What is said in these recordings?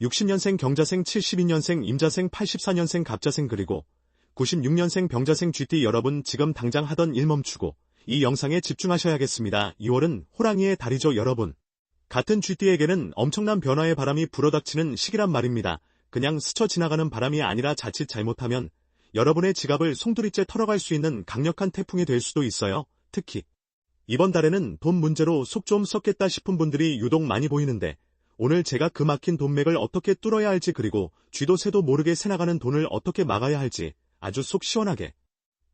60년생 경자생 72년생 임자생 84년생 갑자생 그리고 96년생 병자생 GT 여러분 지금 당장 하던 일 멈추고 이 영상에 집중하셔야겠습니다. 2월은 호랑이의 달이죠 여러분. 같은 GT에게는 엄청난 변화의 바람이 불어닥치는 시기란 말입니다. 그냥 스쳐 지나가는 바람이 아니라 자칫 잘못하면 여러분의 지갑을 송두리째 털어갈 수 있는 강력한 태풍이 될 수도 있어요. 특히 이번 달에는 돈 문제로 속 좀 썩겠다 싶은 분들이 유독 많이 보이는데 오늘 제가 그 막힌 돈맥을 어떻게 뚫어야 할지 그리고 쥐도 새도 모르게 새나가는 돈을 어떻게 막아야 할지 아주 속 시원하게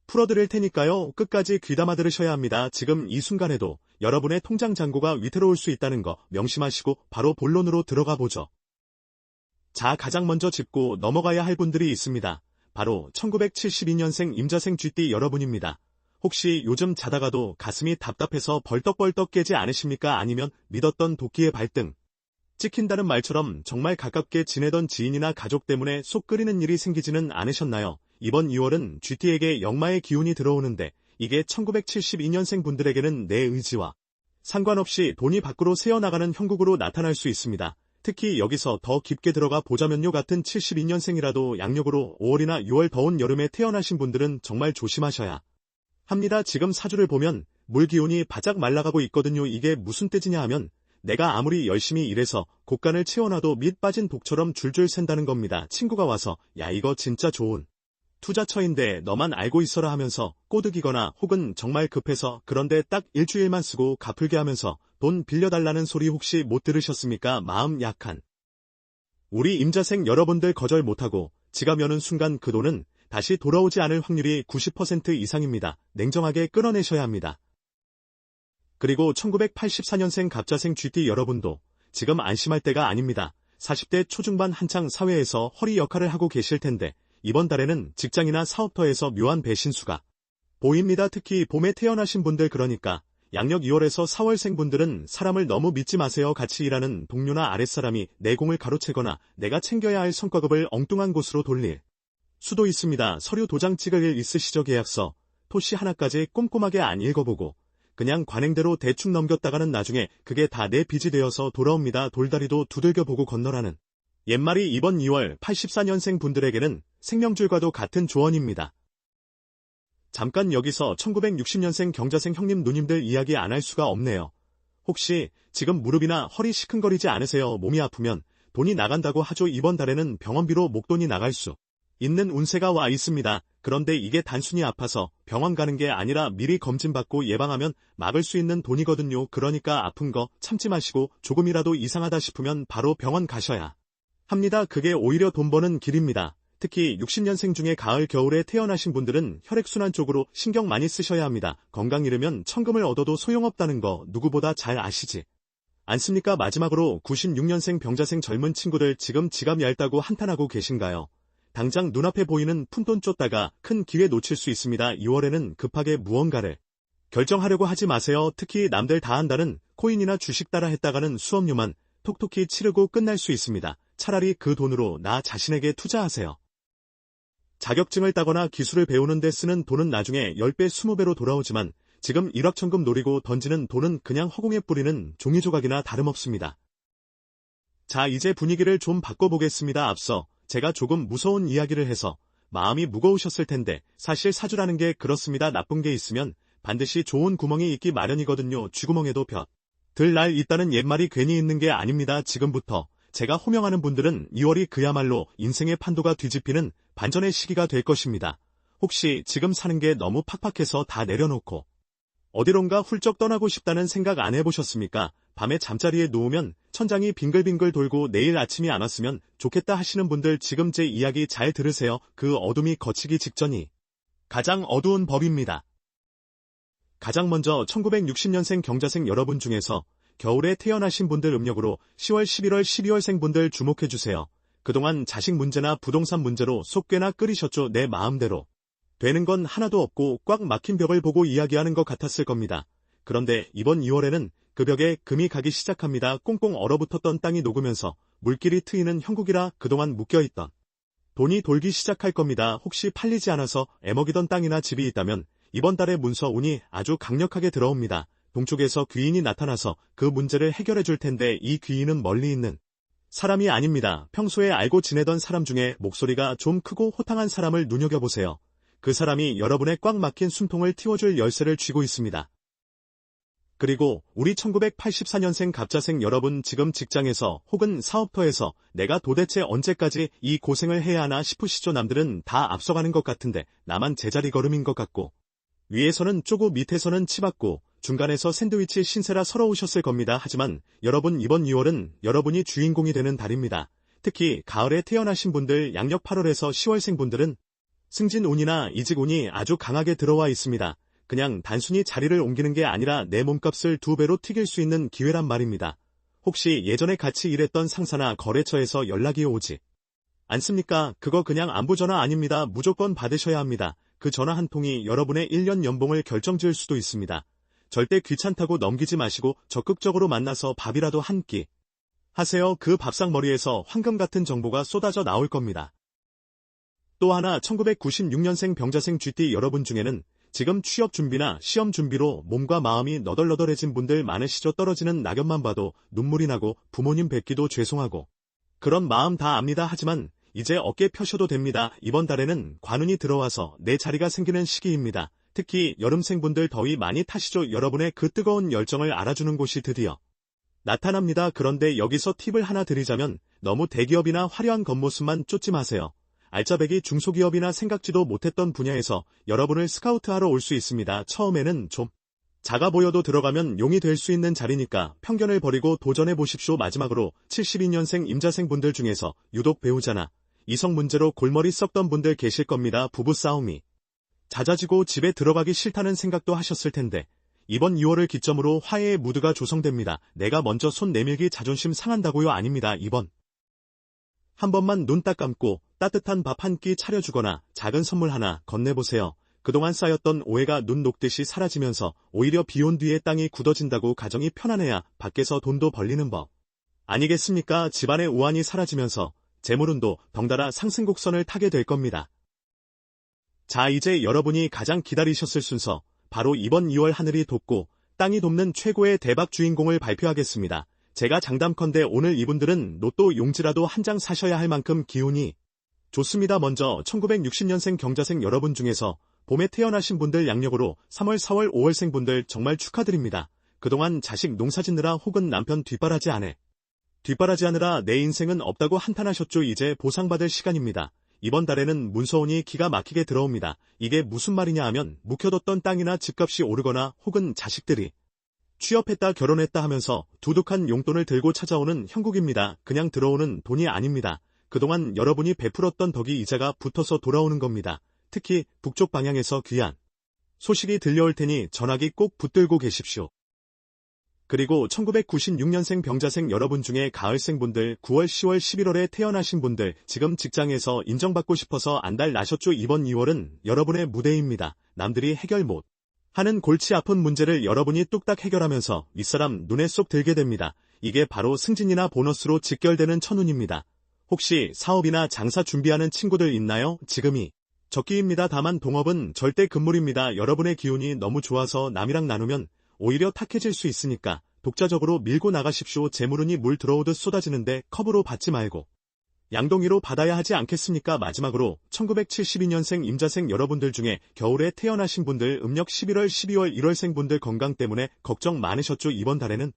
풀어드릴 테니까요. 끝까지 귀담아 들으셔야 합니다. 지금 이 순간에도 여러분의 통장 잔고가 위태로울 수 있다는 거 명심하시고 바로 본론으로 들어가 보죠. 자, 가장 먼저 짚고 넘어가야 할 분들이 있습니다. 바로 1972년생 임자생 쥐띠 여러분입니다. 혹시 요즘 자다가도 가슴이 답답해서 벌떡벌떡 깨지 않으십니까? 아니면 믿었던 도끼의 발등, 찍힌다는 말처럼 정말 가깝게 지내던 지인이나 가족 때문에 속 끓이는 일이 생기지는 않으셨나요? 이번 2월은 GT에게 역마의 기운이 들어오는데 이게 1972년생 분들에게는 내 의지와 상관없이 돈이 밖으로 새어나가는 형국으로 나타날 수 있습니다. 특히 여기서 더 깊게 들어가 보자면요 같은 72년생이라도 양력으로 5월이나 6월 더운 여름에 태어나신 분들은 정말 조심하셔야 합니다. 지금 사주를 보면 물 기운이 바짝 말라가고 있거든요. 이게 무슨 때지냐 하면 내가 아무리 열심히 일해서 곡간을 채워놔도 밑 빠진 독처럼 줄줄 샌다는 겁니다. 친구가 와서 야 이거 진짜 좋은 투자처인데 너만 알고 있어라 하면서 꼬드기거나 혹은 정말 급해서 그런데 딱 일주일만 쓰고 갚을게 하면서 돈 빌려달라는 소리 혹시 못 들으셨습니까? 마음 약한. 우리 임자생 여러분들 거절 못하고 지갑 여는 순간 그 돈은 다시 돌아오지 않을 확률이 90% 이상입니다. 냉정하게 끌어내셔야 합니다. 그리고 1984년생 갑자생 GT 여러분도 지금 안심할 때가 아닙니다. 40대 초중반 한창 사회에서 허리 역할을 하고 계실 텐데 이번 달에는 직장이나 사업터에서 묘한 배신수가 보입니다. 특히 봄에 태어나신 분들 그러니까 양력 2월에서 4월생 분들은 사람을 너무 믿지 마세요. 같이 일하는 동료나 아랫사람이 내공을 가로채거나 내가 챙겨야 할 성과급을 엉뚱한 곳으로 돌릴 수도 있습니다. 서류 도장 찍을 일 있으시죠 계약서, 토시 하나까지 꼼꼼하게 안 읽어보고 그냥 관행대로 대충 넘겼다가는 나중에 그게 다 내 빚이 되어서 돌아옵니다. 돌다리도 두들겨 보고 건너라는. 옛말이 이번 2월 84년생 분들에게는 생명줄과도 같은 조언입니다. 잠깐 여기서 1960년생 경자생 형님 누님들 이야기 안 할 수가 없네요. 혹시 지금 무릎이나 허리 시큰거리지 않으세요? 몸이 아프면 돈이 나간다고 하죠. 이번 달에는 병원비로 목돈이 나갈 수 있는 운세가 와 있습니다. 그런데 이게 단순히 아파서 병원 가는 게 아니라 미리 검진받고 예방하면 막을 수 있는 돈이거든요. 그러니까 아픈 거 참지 마시고 조금이라도 이상하다 싶으면 바로 병원 가셔야 합니다. 그게 오히려 돈 버는 길입니다. 특히 60년생 중에 가을 겨울에 태어나신 분들은 혈액순환 쪽으로 신경 많이 쓰셔야 합니다. 건강 잃으면 천금을 얻어도 소용없다는 거 누구보다 잘 아시지. 않습니까? 마지막으로 96년생 병자생 젊은 친구들 지금 지갑 얇다고 한탄하고 계신가요? 당장 눈앞에 보이는 푼돈 쫓다가 큰 기회 놓칠 수 있습니다. 2월에는 급하게 무언가를 결정하려고 하지 마세요. 특히 남들 다 한다는 코인이나 주식 따라 했다가는 수업료만 톡톡히 치르고 끝날 수 있습니다. 차라리 그 돈으로 나 자신에게 투자하세요. 자격증을 따거나 기술을 배우는 데 쓰는 돈은 나중에 10배, 20배로 돌아오지만 지금 일확천금 노리고 던지는 돈은 그냥 허공에 뿌리는 종이조각이나 다름없습니다. 자, 이제 분위기를 좀 바꿔보겠습니다. 앞서 제가 조금 무서운 이야기를 해서 마음이 무거우셨을 텐데 사실 사주라는 게 그렇습니다. 나쁜 게 있으면 반드시 좋은 구멍이 있기 마련이거든요. 쥐구멍에도 볕. 들날 있다는 옛말이 괜히 있는 게 아닙니다. 지금부터 제가 호명하는 분들은 2월이 그야말로 인생의 판도가 뒤집히는 반전의 시기가 될 것입니다. 혹시 지금 사는 게 너무 팍팍해서 다 내려놓고 어디론가 훌쩍 떠나고 싶다는 생각 안 해보셨습니까? 밤에 잠자리에 누우면 천장이 빙글빙글 돌고 내일 아침이 안 왔으면 좋겠다 하시는 분들 지금 제 이야기 잘 들으세요. 그 어둠이 거치기 직전이 가장 어두운 법입니다. 가장 먼저 1960년생 경자생 여러분 중에서 겨울에 태어나신 분들 음력으로 10월, 11월, 12월생 분들 주목해주세요. 그동안 자식 문제나 부동산 문제로 속 꽤나 끓이셨죠. 내 마음대로. 되는 건 하나도 없고 꽉 막힌 벽을 보고 이야기하는 것 같았을 겁니다. 그런데 이번 2월에는 그 벽에 금이 가기 시작합니다. 꽁꽁 얼어붙었던 땅이 녹으면서 물길이 트이는 형국이라 그동안 묶여있던 돈이 돌기 시작할 겁니다. 혹시 팔리지 않아서 애먹이던 땅이나 집이 있다면 이번 달에 문서 운이 아주 강력하게 들어옵니다. 동쪽에서 귀인이 나타나서 그 문제를 해결해 줄 텐데 이 귀인은 멀리 있는 사람이 아닙니다. 평소에 알고 지내던 사람 중에 목소리가 좀 크고 호탕한 사람을 눈여겨보세요. 그 사람이 여러분의 꽉 막힌 숨통을 틔워줄 열쇠를 쥐고 있습니다. 그리고 우리 1984년생 갑자생 여러분 지금 직장에서 혹은 사업터에서 내가 도대체 언제까지 이 고생을 해야 하나 싶으시죠 남들은 다 앞서가는 것 같은데 나만 제자리 걸음인 것 같고 위에서는 쪼고 밑에서는 치받고 중간에서 샌드위치 신세라 서러우셨을 겁니다. 하지만 여러분 이번 6월은 여러분이 주인공이 되는 달입니다. 특히 가을에 태어나신 분들 양력 8월에서 10월생 분들은 승진운이나 이직운이 아주 강하게 들어와 있습니다. 그냥 단순히 자리를 옮기는 게 아니라 내 몸값을 두 배로 튀길 수 있는 기회란 말입니다. 혹시 예전에 같이 일했던 상사나 거래처에서 연락이 오지 않습니까? 그거 그냥 안부 전화 아닙니다. 무조건 받으셔야 합니다. 그 전화 한 통이 여러분의 1년 연봉을 결정지을 수도 있습니다. 절대 귀찮다고 넘기지 마시고 적극적으로 만나서 밥이라도 한 끼 하세요. 그 밥상머리에서 황금 같은 정보가 쏟아져 나올 겁니다. 또 하나 1996년생 병자생 GT 여러분 중에는 지금 취업 준비나 시험 준비로 몸과 마음이 너덜너덜해진 분들 많으시죠 떨어지는 낙엽만 봐도 눈물이 나고 부모님 뵙기도 죄송하고 그런 마음 다 압니다 하지만 이제 어깨 펴셔도 됩니다. 이번 달에는 관운이 들어와서 내 자리가 생기는 시기입니다. 특히 여름생분들 더위 많이 타시죠 여러분의 그 뜨거운 열정을 알아주는 곳이 드디어 나타납니다. 그런데 여기서 팁을 하나 드리자면 너무 대기업이나 화려한 겉모습만 쫓지 마세요. 알짜배기 중소기업이나 생각지도 못했던 분야에서 여러분을 스카우트하러 올 수 있습니다. 처음에는 좀 작아 보여도 들어가면 용이 될 수 있는 자리니까 편견을 버리고 도전해 보십시오. 마지막으로 72년생 임자생 분들 중에서 유독 배우자나 이성 문제로 골머리 썩던 분들 계실 겁니다. 부부 싸움이 잦아지고 집에 들어가기 싫다는 생각도 하셨을 텐데 이번 2월을 기점으로 화해의 무드가 조성됩니다. 내가 먼저 손 내밀기 자존심 상한다고요? 아닙니다. 이번 한 번만 눈 딱 감고 따뜻한 밥 한 끼 차려주거나 작은 선물 하나 건네보세요. 그동안 쌓였던 오해가 눈 녹듯이 사라지면서 오히려 비온 뒤에 땅이 굳어진다고 가정이 편안해야 밖에서 돈도 벌리는 법. 아니겠습니까? 집안의 우환이 사라지면서 재물운도 덩달아 상승 곡선을 타게 될 겁니다. 자, 이제 여러분이 가장 기다리셨을 순서, 바로 이번 2월 하늘이 돕고 땅이 돕는 최고의 대박 주인공을 발표하겠습니다. 제가 장담컨대 오늘 이분들은 로또 용지라도 한 장 사셔야 할 만큼 기운이 좋습니다. 먼저 1960년생 경자생 여러분 중에서 봄에 태어나신 분들 양력으로 3월, 4월, 5월생 분들 정말 축하드립니다. 그동안 자식 농사 짓느라 혹은 남편 뒷바라지 안해 뒷바라지 하느라 내 인생은 없다고 한탄하셨죠. 이제 보상받을 시간입니다. 이번 달에는 문서운이 기가 막히게 들어옵니다. 이게 무슨 말이냐 하면 묵혀뒀던 땅이나 집값이 오르거나 혹은 자식들이 취업했다 결혼했다 하면서 두둑한 용돈을 들고 찾아오는 형국입니다. 그냥 들어오는 돈이 아닙니다. 그동안 여러분이 베풀었던 덕이 이자가 붙어서 돌아오는 겁니다. 특히 북쪽 방향에서 귀한 소식이 들려올 테니 전화기 꼭 붙들고 계십시오. 그리고 1996년생 병자생 여러분 중에 가을생분들 9월, 10월, 11월에 태어나신 분들 지금 직장에서 인정받고 싶어서 안달 나셨죠? 이번 2월은 여러분의 무대입니다. 남들이 해결 못 하는 골치 아픈 문제를 여러분이 뚝딱 해결하면서 윗사람 눈에 쏙 들게 됩니다. 이게 바로 승진이나 보너스로 직결되는 천운입니다. 혹시 사업이나 장사 준비하는 친구들 있나요? 지금이 적기입니다. 다만 동업은 절대 금물입니다. 여러분의 기운이 너무 좋아서 남이랑 나누면 오히려 탁해질 수 있으니까 독자적으로 밀고 나가십시오. 재물운이 물 들어오듯 쏟아지는데 컵으로 받지 말고 양동이로 받아야 하지 않겠습니까? 마지막으로 1972년생 임자생 여러분들 중에 겨울에 태어나신 분들 음력 11월, 12월, 1월생 분들 건강 때문에 걱정 많으셨죠? 이번 달에는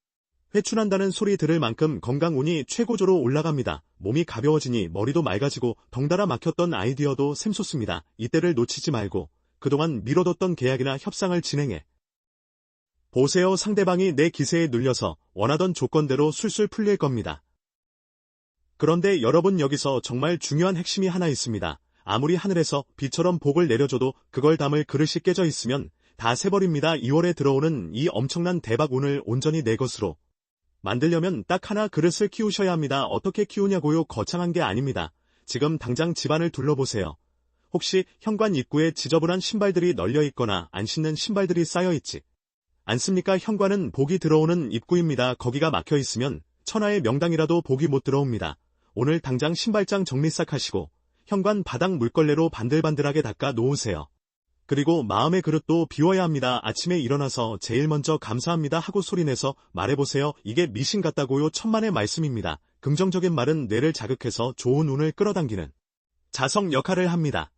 회춘한다는 소리 들을 만큼 건강운이 최고조로 올라갑니다. 몸이 가벼워지니 머리도 맑아지고 덩달아 막혔던 아이디어도 샘솟습니다. 이때를 놓치지 말고 그동안 미뤄뒀던 계약이나 협상을 진행해 보세요. 상대방이 내 기세에 눌려서 원하던 조건대로 술술 풀릴 겁니다. 그런데 여러분 여기서 정말 중요한 핵심이 하나 있습니다. 아무리 하늘에서 비처럼 복을 내려줘도 그걸 담을 그릇이 깨져 있으면 다 새버립니다. 2월에 들어오는 이 엄청난 대박 운을 온전히 내 것으로 만들려면 딱 하나 그릇을 키우셔야 합니다. 어떻게 키우냐고요? 거창한 게 아닙니다. 지금 당장 집안을 둘러보세요. 혹시 현관 입구에 지저분한 신발들이 널려 있거나 안 신는 신발들이 쌓여 있지 않습니까? 현관은 복이 들어오는 입구입니다. 거기가 막혀 있으면 천하의 명당이라도 복이 못 들어옵니다. 오늘 당장 신발장 정리 싹 하시고 현관 바닥 물걸레로 반들반들하게 닦아 놓으세요. 그리고 마음의 그릇도 비워야 합니다. 아침에 일어나서 제일 먼저 감사합니다 하고 소리내서 말해보세요. 이게 미신 같다고요. 천만의 말씀입니다. 긍정적인 말은 뇌를 자극해서 좋은 운을 끌어당기는 자성 역할을 합니다.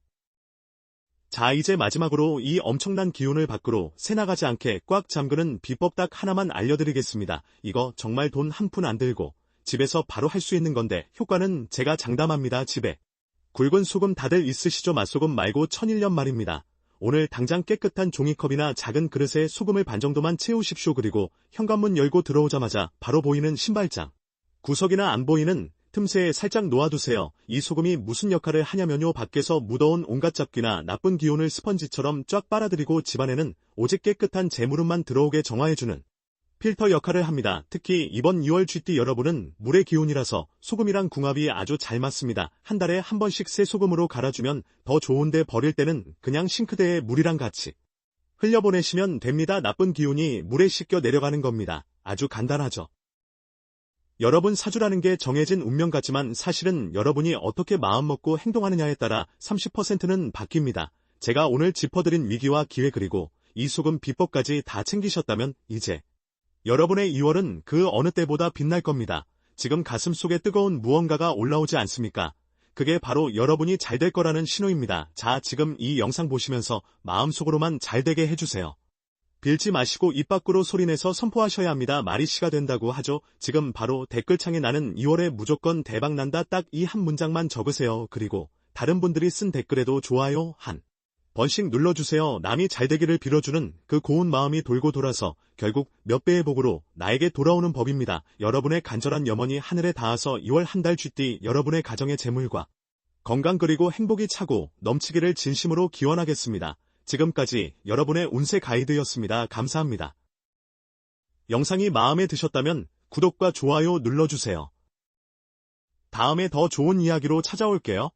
자, 이제 마지막으로 이 엄청난 기운을 밖으로 새나가지 않게 꽉 잠그는 비법 딱 하나만 알려드리겠습니다. 이거 정말 돈 한 푼 안 들고 집에서 바로 할 수 있는 건데 효과는 제가 장담합니다. 집에 굵은 소금 다들 있으시죠? 맛소금 말고 천일염 말입니다. 오늘 당장 깨끗한 종이컵이나 작은 그릇에 소금을 반 정도만 채우십시오. 그리고 현관문 열고 들어오자마자 바로 보이는 신발장. 구석이나 안 보이는 틈새에 살짝 놓아두세요. 이 소금이 무슨 역할을 하냐면요. 밖에서 묻어온 온갖 잡기나 나쁜 기운을 스펀지처럼 쫙 빨아들이고 집안에는 오직 깨끗한 재물음만 들어오게 정화해주는 필터 역할을 합니다. 특히 이번 2월 쥐띠 여러분은 물의 기운이라서 소금이랑 궁합이 아주 잘 맞습니다. 한 달에 한 번씩 새 소금으로 갈아주면 더 좋은데 버릴 때는 그냥 싱크대에 물이랑 같이 흘려보내시면 됩니다. 나쁜 기운이 물에 씻겨 내려가는 겁니다. 아주 간단하죠. 여러분 사주라는 게 정해진 운명 같지만 사실은 여러분이 어떻게 마음먹고 행동하느냐에 따라 30%는 바뀝니다. 제가 오늘 짚어드린 위기와 기회 그리고 이 소금 비법까지 다 챙기셨다면 이제 여러분의 2월은 그 어느 때보다 빛날 겁니다. 지금 가슴 속에 뜨거운 무언가가 올라오지 않습니까? 그게 바로 여러분이 잘 될 거라는 신호입니다. 자, 지금 이 영상 보시면서 마음속으로만 잘 되게 해주세요. 빌지 마시고 입 밖으로 소리내서 선포하셔야 합니다. 말이 시가 된다고 하죠. 지금 바로 댓글창에 나는 2월에 무조건 대박난다 딱 이 한 문장만 적으세요. 그리고 다른 분들이 쓴 댓글에도 좋아요 한 번씩 눌러주세요. 남이 잘 되기를 빌어주는 그 고운 마음이 돌고 돌아서 결국 몇 배의 복으로 나에게 돌아오는 법입니다. 여러분의 간절한 염원이 하늘에 닿아서 2월 한 달 쥐띠 여러분의 가정의 재물과 건강 그리고 행복이 차고 넘치기를 진심으로 기원하겠습니다. 지금까지 여러분의 운세 가이드였습니다. 감사합니다. 영상이 마음에 드셨다면 구독과 좋아요 눌러주세요. 다음에 더 좋은 이야기로 찾아올게요.